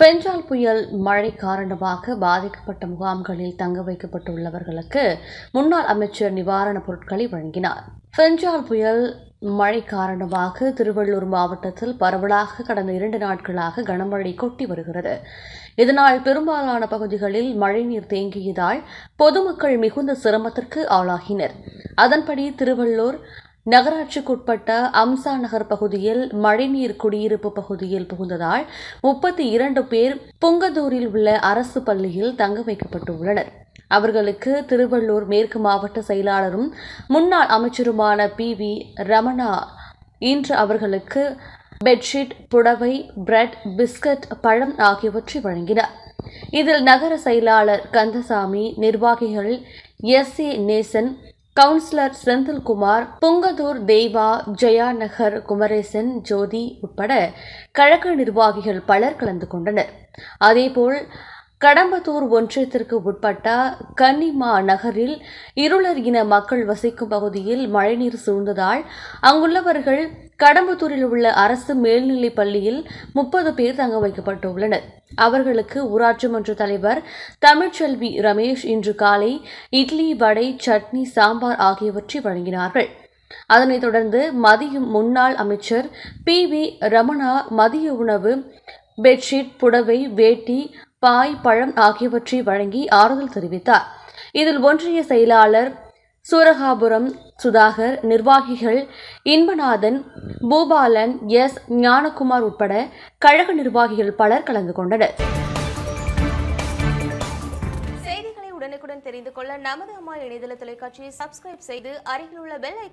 பெஞ்சால் புயல் மழை காரணமாக பாதிக்கப்பட்ட முகாம்களில் தங்க வைக்கப்பட்டுள்ளவர்களுக்கு முன்னாள் அமைச்சர் நிவாரணப் பொருட்களை வழங்கினார். பெஞ்சால் புயல் மழை காரணமாக திருவள்ளூர் மாவட்டத்தில் பரவலாக கடந்த இரண்டு நாட்களாக கனமழை கொட்டி வருகிறது. இதனால் பெரும்பாலான பகுதிகளில் மழைநீர் தேங்கியதால் பொதுமக்கள் மிகுந்த சிரமத்திற்கு ஆளாகினர். அதன்படி திருவள்ளூர் நகராட்சிக்குட்பட்ட அம்சா நகர் பகுதியில் மழைநீர் குடியிருப்பு பகுதியில் புகுந்ததால் முப்பத்தி இரண்டு பேர் புங்கதூரில் உள்ள அரசு பள்ளியில் தங்க வைக்கப்பட்டுள்ளனர். அவர்களுக்கு திருவள்ளூர் மேற்கு மாவட்ட செயலாளரும் முன்னாள் அமைச்சருமான பி. வி. ரமணா இன்று அவர்களுக்கு பெட்ஷீட் புடவை பிரெட் பிஸ்கட் பழம் ஆகியவற்றை வழங்கினார். இதில் நகர செயலாளர் கந்தசாமி நிர்வாகிகள் S. A. Nesan councillor Senthilkumar Pungathur Deva Jaya Nagar Kumaresan Jothi உட்பட கழக நிர்வாகிகள் பலர் கலந்து கொண்டனர். அதேபோல் கடம்பத்தூர் ஒன்றியத்திற்கு உட்பட்ட கன்னிமா நகரில் இருளர் இன மக்கள் வசிக்கும் பகுதியில் மழைநீர் சூழ்ந்ததால் அங்குள்ளவர்கள் கடம்பத்தூரில் உள்ள அரசு மேல்நிலைப் பள்ளியில் முப்பது பேர் தங்க வைக்கப்பட்டுள்ளனர். அவர்களுக்கு ஊராட்சி மன்ற தலைவர் தமிழ்ச்செல்வி ரமேஷ் இன்று காலை இட்லி வடை சட்னி சாம்பார் ஆகியவற்றை வழங்கினார்கள். அதனைத் தொடர்ந்து மதியம் முன்னாள் அமைச்சர் பி. வி. ரமணா மதிய உணவு பெட்ஷீட் புடவை வேட்டி பாய் பழம் ஆகியவற்றை வழங்கி ஆறுதல் தெரிவித்தார். இதில் ஒன்றிய செயலாளர் சூரகாபுரம் சுதாகர் நிர்வாகிகள் இன்பநாதன் பூபாலன் எஸ். ஞானகுமார் உட்பட கழக நிர்வாகிகள் பலர் கலந்து கொண்டனர். செய்திகளை உடனுக்குடன் தெரிந்து கொள்ள நமது அம்மா இணையதள தொலைக்காட்சியை சப்ஸ்கிரைப் செய்து அருகில் உள்ள பெல் ஐக்கான்